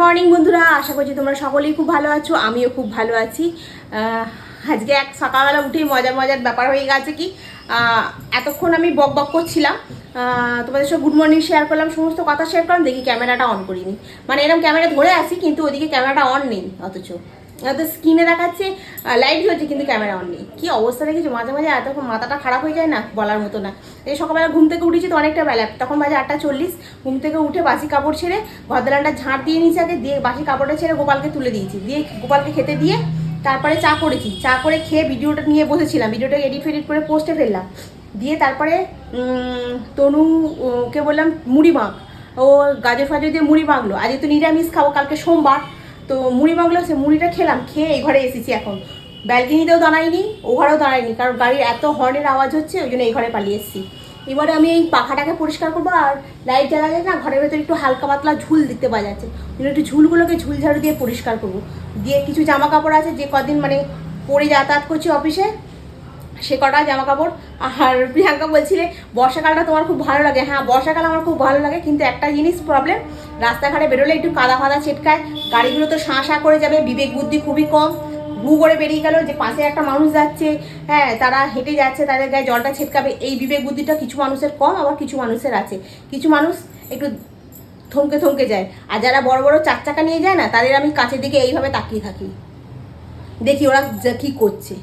Morning বন্ধুরা। আশা করছি তোমরা সকলেই খুব ভালো আছো, আমিও খুব ভালো আছি। আজকে এক সকালবেলা উঠেই মজার মজার ব্যাপার হয়ে গেছে কি এতক্ষণ আমি বক বক করছিলাম। তোমাদের সব গুড মর্নিং শেয়ার করলাম, সমস্ত কথা শেয়ার করলাম, দেখি ক্যামেরাটা অন করিনি। মানে এরকম ক্যামেরা ধরে আছি, কিন্তু ওদিকে ক্যামেরাটা অন নেই, অথচ। তো স্ক্রিনে দেখাচ্ছে লাইট জ্বলছে কিন্তু ক্যামেরা অন নেই কি অবস্থা দেখেছ মাঝে মাঝে এত মাথাটা খারাপ হয়ে যায় না বলার মতো না। এই সকালবেলা ঘুম থেকে উঠেছি তো অনেকটা বেলা, তখন বাজে আটটা চল্লিশ। ঘুম থেকে উঠে বাসি কাপড় ছেড়ে ঘরদালানটা ঝাঁট দিয়ে নিয়েছি আগে, দিয়ে বাসি কাপড়টা ছেড়ে গোপালকে তুলে দিয়েছি। দিয়ে গোপালকে খেতে দিয়ে তারপরে চা করেছি। চা করে খেয়ে ভিডিওটা নিয়ে বসেছিলাম। ভিডিওটা এডিট ফেডিট করে পোস্টে ফেললাম। দিয়ে তারপরে তনুকে বললাম মুড়ি মাখ ও গাজর ফাজর দিয়ে মুড়ি মাখলো আজকে তো নিরামিষ খাব, কালকে সোমবার। তো মুড়ি মাগলো সে মুড়িটা খেলাম, খেয়ে এই ঘরে এসেছি এখন। ব্যালকিনিতেও দাঁড়াইনি, ও ঘরেও দাঁড়াইনি, কারণ গাড়ির এত হর্নের আওয়াজ হচ্ছে, ওই জন্য এই ঘরে পালিয়ে এসেছি। এবারে আমি এই পাখাটাকে পরিষ্কার করব, আর লাইট জ্বালালে না ঘরের ভেতরে একটু হালকা পাতলা ঝুল দিতে পাওয়া যাচ্ছে। জন্য একটু ঝুলগুলোকে ঝুল ঝাড়ু দিয়ে পরিষ্কার করব। দিয়ে কিছু জামা কাপড় আছে, যে কদিন মানে পরে যাতায়াত করছি অফিসে সে কটা জামা কাপড় আর প্রিয়াঙ্কা বলছিলে, বর্ষাকালটা তোমার খুব ভালো লাগে। হ্যাঁ বর্ষাকাল আমার খুব ভালো লাগে, কিন্তু একটা জিনিস প্রবলেম রাস্তাঘাটে বেরোলে একটু কাদা ফাদা ছেটকায়, গাড়িগুলো তো শাঁ শাঁ করে যাবে, বিবেক বুদ্ধি খুবই কম। ভু করে বেরিয়ে গেল যে পাশে একটা মানুষ যাচ্ছে হ্যাঁ তারা হেঁটে যাচ্ছে, তাদের গায়ে জলটা ছেটকাবে, এই বিবেক বুদ্ধিটা কিছু মানুষের কম, আবার কিছু মানুষের আছে। কিছু মানুষ একটু থমকে থমকে যায়, আর যারা বড় বড় চার চাকা নিয়ে যায় না, তাদের আমি কাছের দিকে এইভাবে তাকিয়ে থাকি। দেখি ওরা কি করছে।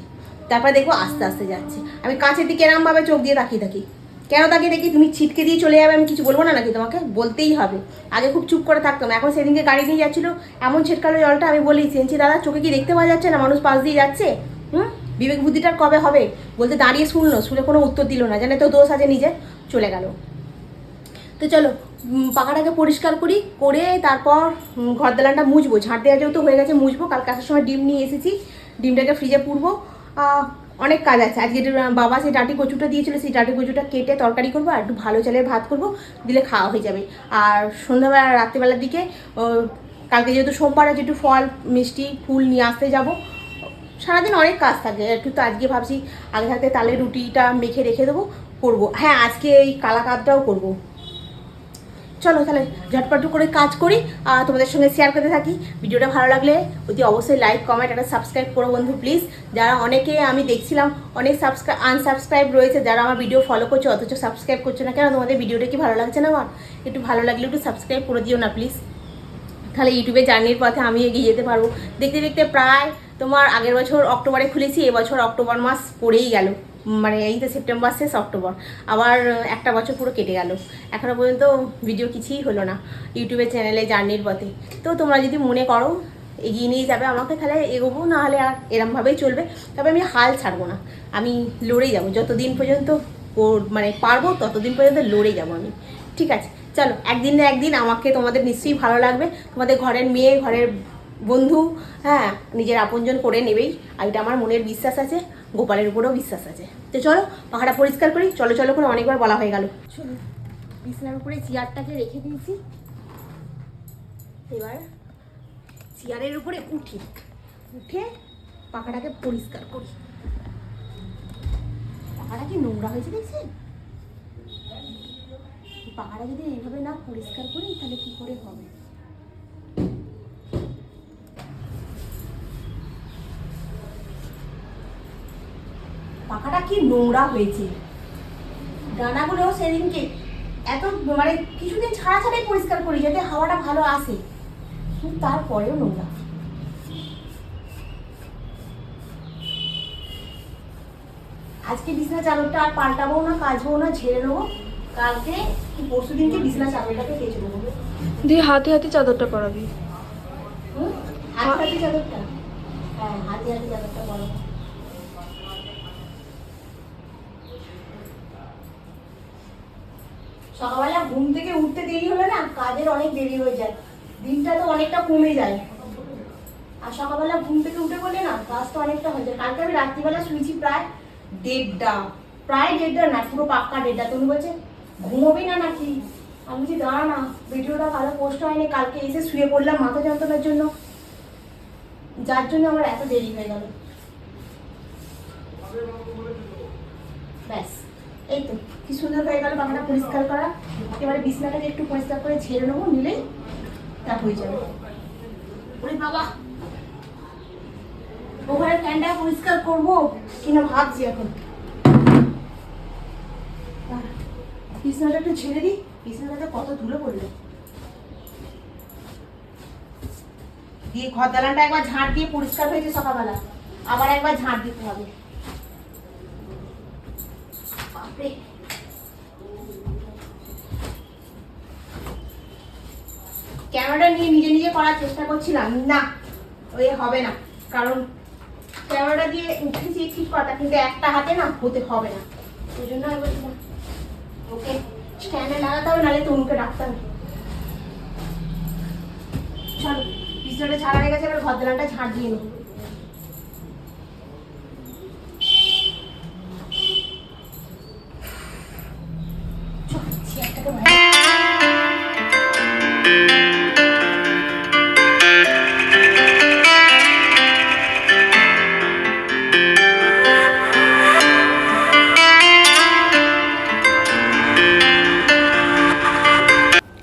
তারপরে দেখব আস্তে আস্তে যাচ্ছে। আমি কাছের দিকে এরমভাবে চোখ দিয়ে তাকিয়ে থাকি। কেন তাকিয়ে দেখি তুমি ছিটকে দিয়ে চলে যাবে, আমি কিছু বলব না নাকি তোমাকে? বলতেই হবে। আগে খুব চুপ করে থাকতাম, এখন সেদিনকে গাড়ি নিয়ে যাচ্ছিল, এমন ছেটকালো জলটা আমি বলি চেনছি দাদা, চোখে কি দেখতে পাওয়া যাচ্ছে না? মানুষ পাশ দিয়ে যাচ্ছে? হুম? বিবেক বুদ্ধিটার কবে হবে? বলতে দাঁড়িয়ে শুনলো, শুনে কোনো উত্তর দিল না, জানে তো দোষ আছে নিজে, চলে গেল। তো চলো পাখাটাকে পরিষ্কার করি, করে তারপর ঘর দালানটা মুছবো। ঝাঁট দেওয়া যেহেতু হয়ে গেছে, মুছবো। কালকে আসার সময় ডিম নিয়ে এসেছি। ডিমটাকে ফ্রিজে পুরবো। অনেক কাজ আছে। আজকে বাবা সেই ডাটি কচুটা দিয়েছিল, সেই ডাটি কচুটা কেটে তরকারি করব আর একটু ভালো চালের ভাত করব, দিলে খাওয়া হয়ে যাবে। আর সন্ধ্যাবেলা রাত্রিবেলার দিকে কালকে যেহেতু সোমবার আছে একটু ফল, মিষ্টি, ফুল নিয়ে আসতে যাব। সারাদিন অনেক কাজ থাকে। একটু তো আজকে ভাবছি, আগে থাকতে তালে রুটিটা মেখে রেখে দেবো, করব। হ্যাঁ আজকে এই কালাকাদটাও করব। চলো তাহলে ঝটপট করে কাজ করি আর তোমাদের সঙ্গে শেয়ার করতে থাকি। ভিডিওটা ভালো লাগলে অতি অবশ্যই লাইক কমেন্ট একটা সাবস্ক্রাইব করো বন্ধু প্লিজ যারা অনেকে আমি দেখছিলাম, অনেক সাবস্ক্রাইব আনসাবস্ক্রাইব রয়েছে, যারা আমার ভিডিও ফলো করছে, অথচ সাবস্ক্রাইব করছে না কেন, তোমাদের ভিডিওটা কি ভালো লাগছে না আমার? একটু ভালো লাগলে একটু সাবস্ক্রাইব করে দিও না প্লিজ তাহলে ইউটিউবে জার্নির পথে আমি এগিয়ে যেতে পারব। দেখতে দেখতে প্রায় তোমার আগের বছর অক্টোবরে খুলেছি, এবছর অক্টোবর মাস পড়েই গেল। মানে এই তো সেপ্টেম্বর শেষ অক্টোবর আবার একটা বছর পুরো কেটে গেল। এখনও পর্যন্ত ভিডিও কিছুই হলো না ইউটিউবের চ্যানেলে জার্নির পথে। তো তোমরা যদি মনে করো, এগিয়ে নিয়ে যাবে আমাকে, তাহলে এগোবো না হলে আর এরমভাবেই চলবে। তবে আমি হাল ছাড়বো না। আমি লড়েই যাব। যতদিন পর্যন্ত মানে পারব, ততদিন পর্যন্ত লড়ে যাব আমি। ঠিক আছে? চলো, একদিন না একদিন আমাকে তোমাদের নিশ্চয়ই ভালো লাগবে। তোমাদের ঘরের মেয়ে, ঘরের বন্ধু হ্যাঁ নিজের আপনজন করে নেবেই। আর এটা আমার মনের বিশ্বাস আছে। গোপালের উপরেও বিশ্বাস আছে। তো চলো পাহাড়া পরিষ্কার করি, চলো চলো করে অনেকবার বলা হয়ে গেল। চলো, বিছানার উপরে চেয়ারটাকে রেখে দিয়েছি। এবার চেয়ারের উপরে উঠি। উঠে পাখাটাকে পরিষ্কার করি। পাখাটা কি নোংরা হয়েছে দেখছেন? এই পাখাটা যদি এইভাবে না পরিষ্কার করি, তাহলে কি করে হবে? কি নোংরা হয়েছে? ডানাগুলো সেদিনকে এত মানে কিছুদিন ছাড়া ছাড়াই পরিষ্কার করি যাতে হাওয়াটা ভালো আসে। কিন্তু তারপরেও নোংরা। আজকে বিছনা চাদরটা আর পাল্টাবো না কাচবো না ঝেড়ে নেব। কালকে কি পরশু দিনকে বিছনা চাদরটাকে কেচে দেবো। দিয়ে হাতে হাতে চাদরটা পরাবি? হাত হাতে চাদরটা? হ্যাঁ হাতে হাতে চাদরটা বড় সকালবেলা ঘুম থেকে উঠতে দেরি হলে না কাজের অনেক দেরি হয়ে যায়। দিনটা তো অনেকটা কমে যায়। আর সকালবেলা ঘুম থেকে উঠে বলে না কাজ তো অনেকটা হয়ে যায়। কালকে আমি রাত্রিবেলা শুয়েছি প্রায় দেড়টা প্রায় দেড়টা না, পুরো পাক্কা দেড়টা। তুমি বলছে, ঘুমোবি না নাকি? আমি বলছি দাঁড়া না, ভিডিওটা ভালো পোস্ট হয়নি। কালকে এসে শুয়ে পড়লাম মাথা যন্ত্রণার জন্য। যার জন্য আমার এত দেরি হয়ে গেল। ব্যাস। এই তো, কি সুন্দর হয়ে গেল বাগানটা পরিষ্কার করা। এবারে বিছনাটাকে একটু পরিষ্কার করে ঝেড়ে নেব, নিলেই তা হয়ে যাবে। ওরে বাবা! ওখানে ফ্যানটা পরিষ্কার করব কিনা ভাবছি এখন। বিছানাটা একটু ছেড়ে দিই। বিছানাটা কত ধুলো পড়ল। দিয়ে ঘর দালানটা একবার ঝাঁট দিয়ে পরিষ্কার হয়েছে সকালবেলা। আবার একবার ঝাঁট দিতে হবে। ক্যামেরাটা নিয়ে নিজে নিজে করার চেষ্টা করছিলাম। না ওই হবে না। কারণ ক্যামেরাটা দিয়ে উঠেছি ঠিক কথা কিন্তু একটা হাতে না হতে হবে না। ওই জন্য আমি বলছিলাম ওকে, স্ট্যান্ডে লাগাতে হবে নাহলে তনুকে ডাকতে হবে চলো, বিছানাটা ছাড়া হয়ে গেছে, এবার ঘর ঝাড় দিয়ে নেব।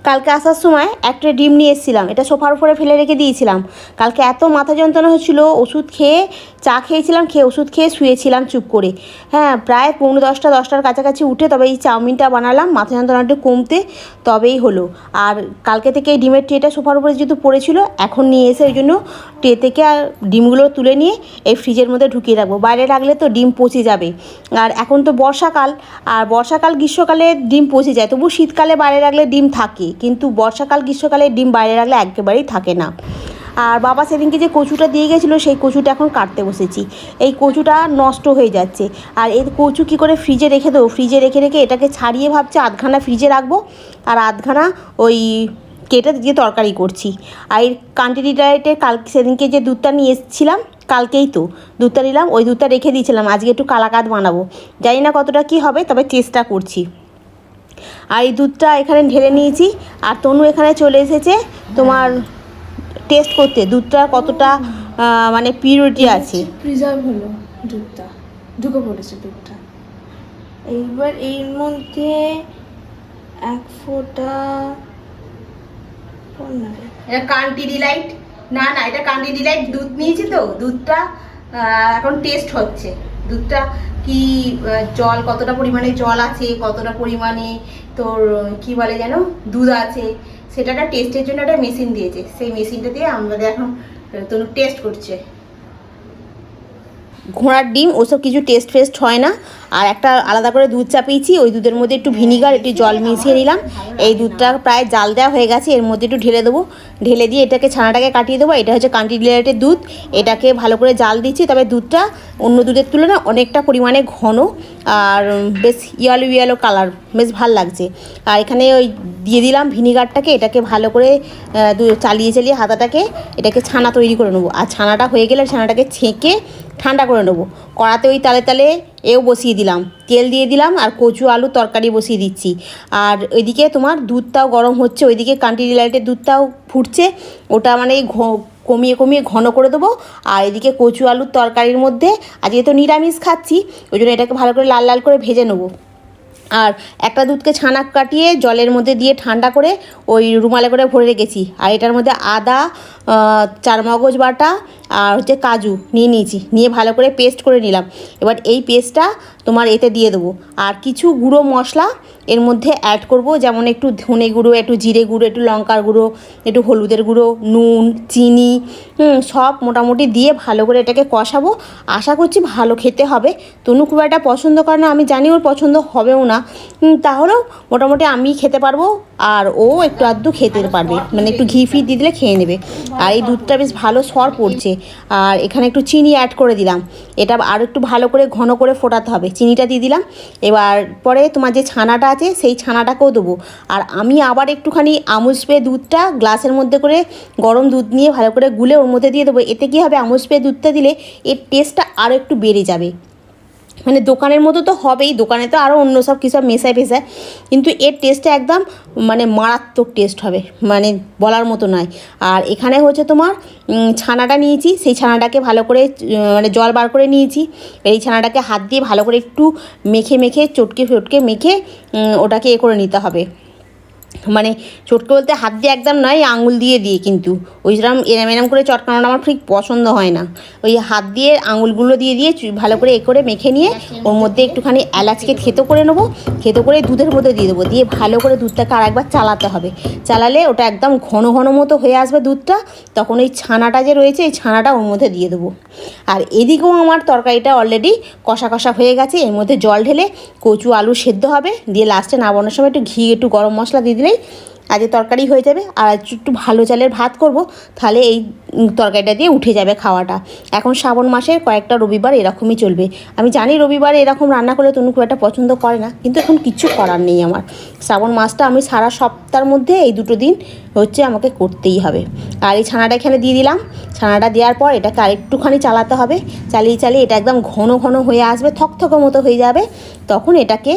কালকে আসার সময় একটা ডিম নিয়ে এসেছিলাম। এটা সোফার উপরে ফেলে রেখে দিয়েছিলাম। কালকে এত মাথা যন্ত্রণা হচ্ছিল, ওষুধ খেয়ে চা খেয়েছিলাম, খেয়ে ওষুধ খেয়ে শুয়েছিলাম চুপ করে। হ্যাঁ প্রায় পৌনে দশটা, দশটার কাছাকাছি উঠে তবে এই চাউমিনটা বানালাম, মাথা যন্ত্রণাটা কমতে তবেই হলো। আর কালকে থেকে এই ডিমের ট্রেটা সোফার উপরে যেহেতু পড়েছিল, এখন নিয়ে এসে ওই জন্য ট্রে থেকে আর ডিমগুলো তুলে নিয়ে এই ফ্রিজের মধ্যে ঢুকিয়ে রাখব। বাইরে রাখলে তো ডিম পচে যাবে। আর এখন তো বর্ষাকাল, আর বর্ষাকাল গ্রীষ্মকালে ডিম পচে যায়। তবু শীতকালে বাইরে রাখলে ডিম থাকে, কিন্তু বর্ষাকাল গ্রীষ্মকালে ডিম বাইরে রাখলে একেবারেই থাকে না। আর বাবা সেদিনকে যে কচুটা দিয়ে গেছিল, সেই কচুটা এখন কাটতে বসেছি। এই কচুটা নষ্ট হয়ে যাচ্ছে। আর এই কচু কী করে ফ্রিজে রেখে দেবো? ফ্রিজে রেখে রেখে এটাকে ছাড়িয়ে ভাবছে আধখানা ফ্রিজে রাখব। আর আধখানা ওই কেটে দিয়ে তরকারি করছি। আর এই কান্টিনি ডায়েটে কাল সেদিনকে যে দুধটা নিয়ে এসেছিলাম কালকেই তো দুধটা নিলাম ওই দুধটা রেখে দিয়েছিলাম। আজকে একটু কালাকাত বানাবো। জানি না কতটা কি হবে তবে চেষ্টা করছি। আর এই দুধটা এখানে ঢেলে নিয়েছি। আর তনু এখানে চলে এসেছে তোমার টেস্ট করতে। দুধটা কতটা মানে পিউরিটি আছে। প্রিজার্ভ হলো দুধটা। ঢুকে পড়েছে দুধটা। এইবার এর মধ্যে এক ফোঁটা? এটা কান্টি ডিলাইট না না এটা কান্টি ডিলাইট দুধ নিয়েছি তো দুধটা এখন টেস্ট হচ্ছে। দুধটা কি জল কতটা পরিমাণে জল আছে কতটা পরিমাণে তোর কি বলে যেন দুধ আছে সেটা একটা টেস্টের জন্য একটা মেশিন দিয়েছে। সেই মেশিনটা দিয়ে আমাদের এখন তোর টেস্ট করছে। ঘোড়ার ডিম ওসব কিছু টেস্ট ফেস্ট হয় না। আর একটা আলাদা করে দুধ চাপিয়েছি, ওই দুধের মধ্যে একটু ভিনিগার, একটু জল মিশিয়ে নিলাম। এই দুধটা প্রায় জাল দেওয়া হয়ে গেছে, এর মধ্যে একটু ঢেলে দেবো। ঢেলে দিয়ে এটাকে, ছানাটাকে কাটিয়ে দেবো। এটা হচ্ছে কান্টিডিলাইটের দুধ। এটাকে ভালো করে জাল দিচ্ছি, তবে দুধটা অন্য দুধের তুলনায় অনেকটা পরিমাণে ঘন আর বেশ ইয়ালো ইয়ালো কালার বেশ ভালো লাগছে। আর এখানে ওই দিয়ে দিলাম ভিনিগারটাকে, এটাকে ভালো করে চালিয়ে চালিয়ে হাতাটাকে, এটাকে ছানা তৈরি করে নেব। আর ছানাটা হয়ে গেলে ছানাটাকে ছেঁকে ঠান্ডা করে নেব। কড়াতে ওই তালে তালে এও বসিয়ে দিলাম। তেল দিয়ে দিলাম আর কচু, আলু, তরকারি বসিয়ে দিচ্ছি। আর ওইদিকে তোমার দুধটাও গরম হচ্ছে, ওইদিকে কান্টি ডিলাইটের দুধটাও ফুটছে। ওটা মানে কমিয়ে কমিয়ে ঘন করে দেবো। আর এদিকে কচু, আলুর তরকারির মধ্যে, আজকে তো নিরামিষ খাচ্ছি, ওই জন্য এটাকে ভালো করে লাল লাল করে ভেজে নেব। আর একটা দুধকে ছানা কাটিয়ে জলের মধ্যে দিয়ে ঠান্ডা করে ওই রুমালে করে ভরে রেখেছি। আর এটার মধ্যে আদা চার চারমগজ বাটা আর হচ্ছে কাজু নিয়ে নিয়েছি। নিয়ে ভালো করে পেস্ট করে নিলাম। এবার এই পেস্টটা তোমার এতে দিয়ে দেবো। আর কিছু গুঁড়ো মশলা এর মধ্যে অ্যাড করব, যেমন একটু ধনে গুঁড়ো, একটু জিরে গুঁড়ো, একটু লঙ্কার গুঁড়ো, একটু হলুদের গুঁড়ো, নুন, চিনি সব মোটামুটি দিয়ে ভালো করে এটাকে কষাবো। আশা করছি ভালো খেতে হবে। তনু খুব একটা পছন্দ করে না, আমি জানি ওর পছন্দ হবেও না। তাহলেও মোটামুটি আমি খেতে পারব আর ও একটু আধটু খেতে পারবে। মানে একটু ঘি ফি দিয়ে দিলে খেয়ে নেবে। আর এই দুধটা বেশ ভালো সর পড়ছে। আর এখানে একটু চিনি অ্যাড করে দিলাম। এটা আরও একটু ভালো করে ঘন করে ফোটাতে হবে। চিনিটা দিয়ে দিলাম। এবার পরে তোমার যে ছানাটা আছে, সেই ছানাটাকেও দেবো। আর আমি আবার একটুখানি আমুল স্প্রে দুধটা গ্লাসের মধ্যে করে গরম দুধ নিয়ে ভালো করে গুলে ওর মধ্যে দিয়ে দেবো। এতে কী হবে? আমুল স্প্রে দুধটা দিলে এর টেস্টটা আরও একটু বেড়ে যাবে। মানে দোকানের মতো তো হবেই, দোকানে তো আরও অন্য সব কিছু মেশায় ফেশায়, কিন্তু এর টেস্টটা একদম মানে মারাত্মক টেস্ট হবে মানে বলার মতো নয়। আর এখানে হচ্ছে তোমার ছানাটা নিয়েছি, সেই ছানাটাকে ভালো করে মানে জল বার করে নিয়েছি, এই ছানাটাকে হাত দিয়ে ভালো করে একটু মেখে মেখে, চটকে ফটকে মেখে ওটাকে এ করে নিতে হবে। মানে চটকে বলতে হাত দিয়ে একদম নয়, আঙুল দিয়ে দিয়ে কিন্তু। ওই যেরকম এরম এরম করে চটকানোটা আমার ঠিক পছন্দ হয় না। ওই হাত দিয়ে আঙুলগুলো দিয়ে দিয়ে ভালো করে এ করে মেখে নিয়ে ওর মধ্যে একটুখানি এলাচকে থেতো করে নেব, থেতো করে দুধের মধ্যে দিয়ে দেবো। দিয়ে ভালো করে দুধটাকে আর একবার চালাতে হবে। চালালে ওটা একদম ঘন ঘন মতো হয়ে আসবে দুধটা। তখন ওই ছানাটা যে রয়েছে, এই ছানাটা ওর মধ্যে দিয়ে দেবো। আর এদিকেও আমার তরকারিটা অলরেডি কষা কষা হয়ে গেছে। এর মধ্যে জল ঢেলে কচু, আলু সেদ্ধ হবে। দিয়ে লাস্টে নামানোর সময় একটু ঘি, একটু গরম মশলা দিয়ে দিলেই আজকে তরকারি হয়ে যাবে আর একটু ভালো চালের ভাত করব, তাহলে এই তরকারিটা দিয়ে উঠে যাবে খাওয়াটা। এখন শ্রাবণ মাসের কয়েকটা রবিবার এরকমই চলবে। আমি জানি রবিবার এরকম রান্না করলে তনু খুব একটা পছন্দ করে না, কিন্তু এখন কিচ্ছু করার নেই আমার। শ্রাবণ মাসটা আমি সারা সপ্তাহের মধ্যে এই দুটো দিন হচ্ছে আমাকে করতেই হবে। আর এই ছানাটা এখানে দিয়ে দিলাম। ছানাটা দেওয়ার পর এটাকে আরেকটুখানি চালাতে হবে। চালিয়ে চালিয়ে এটা একদম ঘন ঘন হয়ে আসবে, থকথকে মতো হয়ে যাবে। তখন এটাকে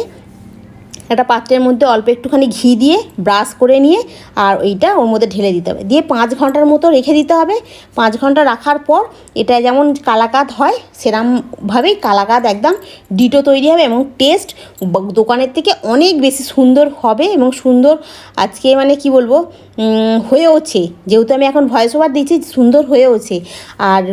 একটা পাত্রের মধ্যে অল্প একটুখানি ঘি দিয়ে ব্রাশ করে নিয়ে আর ওইটা ওর মধ্যে ঢেলে দিতে হবে। দিয়ে পাঁচ ঘণ্টার মতো রেখে দিতে হবে। পাঁচ ঘণ্টা রাখার পর এটা যেমন কালাকাদ হয়, সেরমভাবেই কালাকাদ একদম ডিটো তৈরি হবে এবং টেস্ট দোকানের থেকে অনেক বেশি সুন্দর হবে এবং সুন্দর আজকে মানে কি বলব হয়েওছে। যেহেতু আমি এখন ভয়েস ওভার দিচ্ছি, সুন্দর হয়েওছে। আর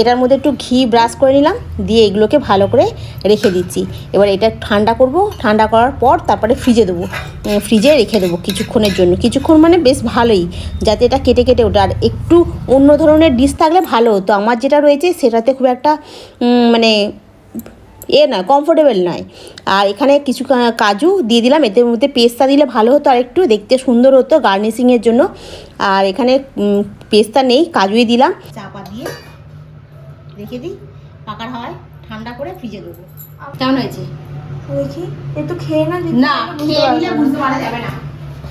এটার মধ্যে একটু ঘি ব্রাশ করে নিলাম, দিয়ে এগুলোকে ভালো করে রেখে দিচ্ছি। এবার এটা ঠান্ডা করব, ঠান্ডা করার পর তারপরে ফ্রিজে দেবো। ফ্রিজে রেখে দেবো কিছুক্ষণের জন্য। কিছুক্ষণ মানে বেশ ভালোই, যাতে এটা কেটে কেটে ওঠে। আর একটু অন্য ধরনের ডিশ থাকলে ভালো হতো। আমার যেটা রয়েছে সেটাতে খুব একটা মানে এ নয় কমফোর্টেবল নয়। আর এখানে কিছু কাজু দিয়ে দিলাম। এতে মধ্যে পেস্তা দিলে ভালো হতো। আর একটু দেখতে সুন্দর হতো গার্নিশিংয়ের জন্য। আর এখানে পেস্তা নেই, কাজুই দিলাম। চাপা দিয়ে রেখে দিই পাকার হাওয়ায় ঠান্ডা করে ফ্রিজে দেবো। কেমন হয়েছে? দেখি একটু খেয়ে না না খেয়ে নিলে বুঝতে পারা যাবে না।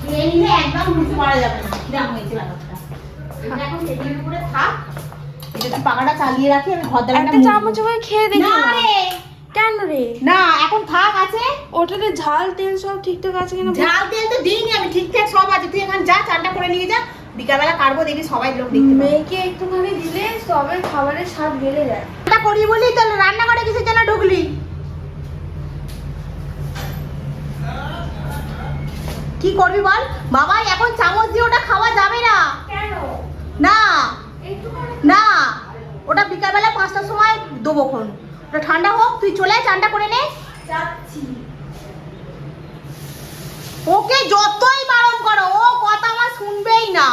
খেয়ে নিলে একদম বুঝতে পারা যাবে না। কীরকম হয়েছে ব্যাপারটা। এটা এখন টেবিলের উপরে থাক। এটা পাকাটা চালিয়ে রাখি আমি ঘর একটা চামচ করে খেয়ে দেখি না না রে! কেন রে? না এখন থাক আছে। ওটাতে ঝাল তেল সব ঠিকঠাক আছে কিনা? ঝাল তেল তো দিইনি আমি। ঠিকঠাক সব আছে। তুই এখন যা চানটা করে নিয়ে যা। বিকালবেলা কাটবো দেখি সবাই লোক দেখতে মেয়েকে একটুখানি দিলে সবের খাবারের স্বাদ বেড়ে যায়। রান্না করি বলি তাহলে রান্না করে কিসের জন্য ঢুকলি? কি করবি বল? বাবা এখন চামচ দিয়ে ওটা খাওয়া যাবে না। কেন? না। না। ওটা বিকালবেলা পাঁচটার সময় দেবো ওটা ঠান্ডা হোক তুই চলে চানটা করে নে। যাচ্ছি। ওকে যতই বারণ করো ও কথা আমার শুনবেই না।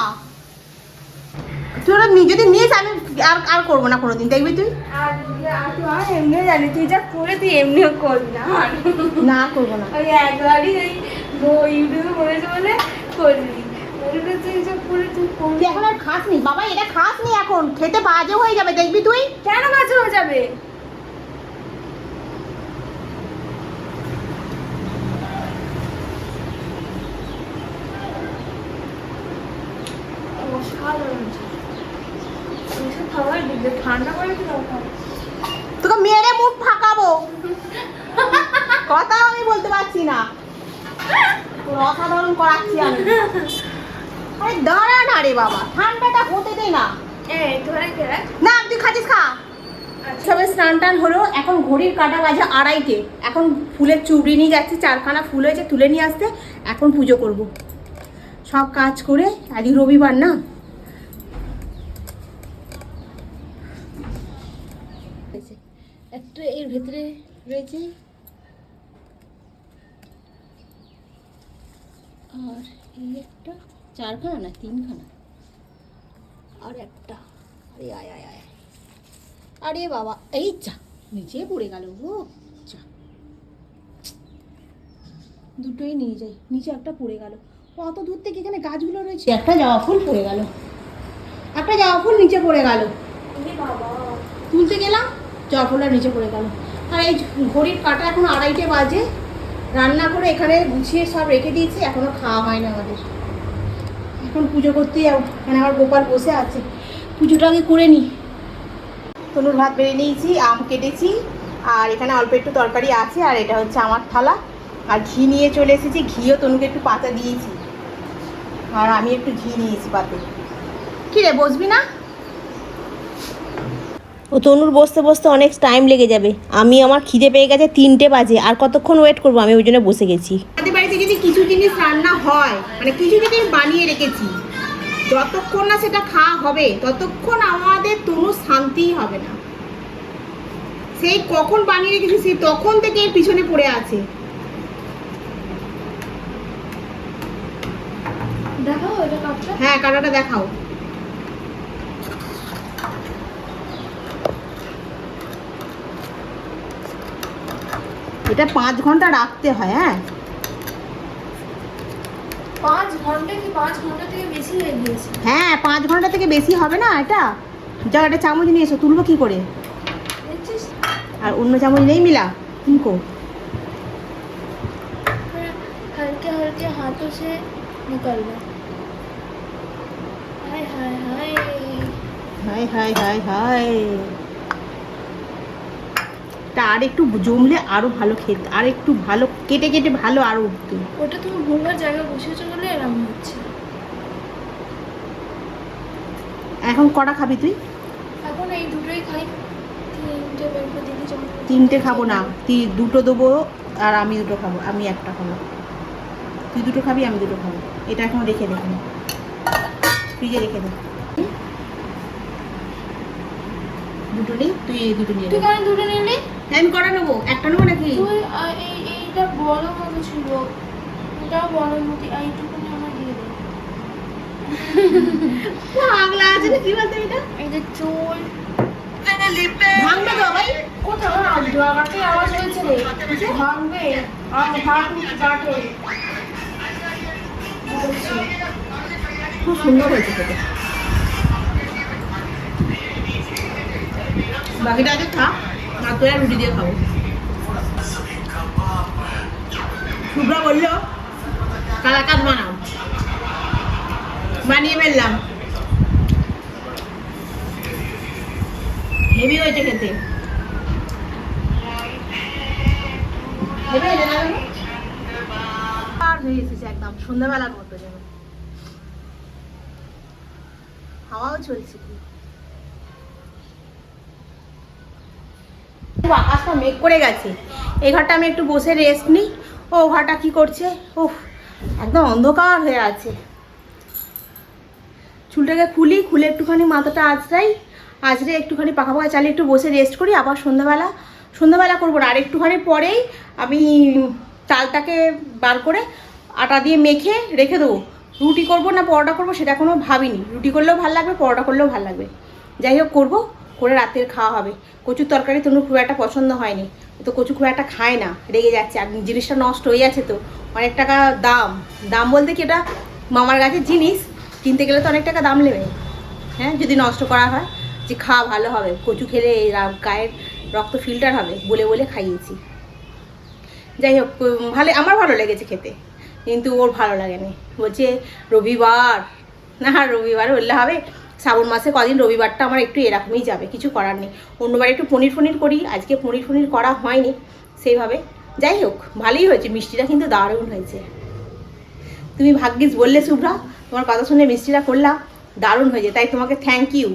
তুই নি- যদি নিস আমি আর আর করব না কোনোদিন দেখবি তুই? আর আর তুই আর এমনিও জানি তুই যা করে তুই এমনিও করবি না। না করব না। ওই একবারই ওই ইউটিউবে বলেছে বলে করবি। তুই এখন আর খাস নি বাবা এটা খাস নি এখন। খেতে বাজে হয়ে যাবে দেখবি তুই? কেন বাজে হয়ে যাবে অসাধারণ ছিল। এইসব খাবার দিবে ঠান্ডা করে কি দরকার তোকে মেরে মুখ ফাঁকাবো কথা আমি বলতে পারছি না তোর অসাধারণ করাচ্ছি আমি। আরে দাঁড়া না রে বাবা ঠান্ডাটা হতে দে না। এই ধরে কে? না তুই খাচ্ছিস খা। সবে স্নান টান হলো এখন ঘড়ির কাটা বাজে আড়াইটে। এখন ফুলের চুবড়ি নিয়ে যাচ্ছি চারখানা ফুল হয়েছে তুলে নিয়ে আসতে এখন পুজো করব। সব কাজ করে আজকে রবিবার না? একটা এর ভেতরে রয়েছে। আর এই একটা চারখানা না তিনখানা? আর একটা। আরে আয় আয় আয় আরে বাবা এই চা নিচে পড়ে গেল ও চা দুটোই নিয়ে যাই নিচে একটা পড়ে গেল। অত দূর থেকে এখানে গাছগুলো রয়েছে। একটা জবা ফুল পড়ে গেল। একটা জবা ফুল নিচে পড়ে গেল। তুলতে গেলাম জবা ফুলটা নিচে পড়ে গেল। আর এই ঘড়ির কাটা এখন আড়াইটে বাজে। রান্না করে এখানে গুছিয়ে সব রেখে দিয়েছি, এখনও খাওয়া হয় না আমাদের। এখন পুজো করতে যাব মানে আমার গোপাল বসে আছে। পুজোটা আগে করে নিই তনুর ভাত বেড়ে নিয়েছি, আম কেটেছি, আর এখানে অল্প একটু তরকারি আছে, আর এটা হচ্ছে আমার থালা। আর ঘি নিয়ে চলে এসেছি, ঘিও তনুকে একটু পাতা দিয়েছি। আর আমি একটু ঘি নিয়েছি পাতে। কি রে, বসবি না? ও তনুর বসতে বসতে অনেক টাইম লেগে যাবে। আমি আমার খিদে পেয়ে গেছে তিনটে বাজে আর কতক্ষণ ওয়েট করব? আমি ওই জন্য বসে গেছি। আমাদের বাড়িতে যদি কিছু জিনিস রান্না হয় মানে কিছু জিনিস বানিয়ে রেখেছি। যতক্ষণ না সেটা খাওয়া হবে ততক্ষণ আমাদের তনু শান্তিই হবে না। সেই কখন বানিয়ে রেখেছি সেই তখন থেকে এর পিছনে পড়ে আছে। দেখো এটা কাপটা হ্যাঁ কাটাটা দেখাও। এটা পাঁচ ঘণ্টা রাখতে হয় হ্যাঁ? পাঁচ ঘণ্টা কি পাঁচ ঘণ্টা থেকে বেশি হ্যাঁ পাঁচ ঘণ্টা থেকে বেশি হবে না এটা? যা একটা চামচ নিয়ে এসো তুলবো কি করে? আর অন্য চামচ নেই মিলা? কো হালকে হালকে হাতও সে নিকলবে। হাই হাই হাই হাই হাই হাই হাই তা আর একটু জমলে আরও ভালো খেতে আর একটু ভালো কেটে কেটে ভালো আরও উঠতো। ওটা তুমি ভুলবার জায়গায় বসেছো বলে এরম হচ্ছে। এখন কটা খাবি তুই? এখন এই দুটোই খাই তিনটে খাব না তুই দুটো দেবো আর আমি দুটো খাব আমি একটা খাব। তুই দুটো খাবি আমি দুটো খাব। এটা এখন রেখে দে এখানে। ফ্রিজে রেখে দে। দুটো নেই তুই এই দুটো নিয়ে তুই। কেন দুটো নিলি? আমি কটা নেব? একটা নেব নাকি? তুই এই এইটা বড় মতো ছিল। এটাও বড় মতো এইটুকুনি আমার দিয়ে দে। পাগলা আছে কি বলতে এটা? এই যে চোল। ভাঙবে তো ভাই কোথাও গাছে আওয়াজ হয়েছে রে। ভাঙবে। আর ভাঙ কাটে। খুব সুন্দর হয়েছে খেতে। বাকিটা আগে খা আর রুটি দিয়ে খাব। শুভ্রা বলল কালাকাত বানাও। বানিয়ে ফেললাম। হেভি হয়েছে খেতে? আর হয়ে এসেছে একদম সন্ধ্যাবেলার মতো যেন। হাওয়াও চলছে। খুব আকাশটা মেঘ করে গেছে। এই ঘরটা আমি একটু বসে রেস্ট নিই। ও ঘরটা কি করছে? উফ, একদম অন্ধকার হয়ে আছে। চুলটাকে খুলি, খুলে একটুখানি মাথাটা আঁচড়াই। আঁচড়ে একটুখানি পাখা পাখা চালিয়ে একটু বসে রেস্ট করি, আবার সন্ধ্যাবেলা। সন্ধ্যাবেলা করব না, আর একটুখানি পরেই আমি চালটাকে বার করে আটা দিয়ে মেখে রেখে দেবো। রুটি করব না পরোটা করব সেটা এখনও ভাবিনি। রুটি করলেও ভালো লাগবে, পরোটা করলেও ভালো লাগবে। যাই হোক, করব। করে রাতের খাওয়া হবে। কচুর তরকারি তনুর খুব একটা পছন্দ হয়নি। তো কচু খুব একটা খায় না, রেগে যাচ্ছে। আর জিনিসটা নষ্ট হয়ে যাচ্ছে তো। অনেক টাকা দাম। দাম বলতে কি এটা মামার গাছের জিনিস, কিনতে গেলে তো অনেক টাকা দাম নেবে। হ্যাঁ যদি নষ্ট করা হয়, যে খাওয়া ভালো হবে। কচু খেলে গায়ের রক্ত ফিল্টার হবে, বলে বলে খাইয়েছি। যাই হোক, ভালো, আমার ভালো লেগেছে খেতে। কিন্তু ওর ভালো লাগেনি। বলছে, রবিবার। না, রবিবার বললে হবে। শ্রাবণ মাসে কদিন রবিবারটা আমার একটু এরকমই যাবে, কিছু করার নেই। অন্যবার একটু পনির ফনির করি, আজকে পনির ফনির করা হয়নি, সেইভাবে। যাই হোক, ভালোই হয়েছে, মিষ্টিটা কিন্তু দারুণ হয়েছে। তুমি ভাগ্যিস বললে, শুভ্রা, তোমার কথা শুনে মিষ্টিটা করলাম, দারুণ হয়েছে, তাই তোমাকে থ্যাংক ইউ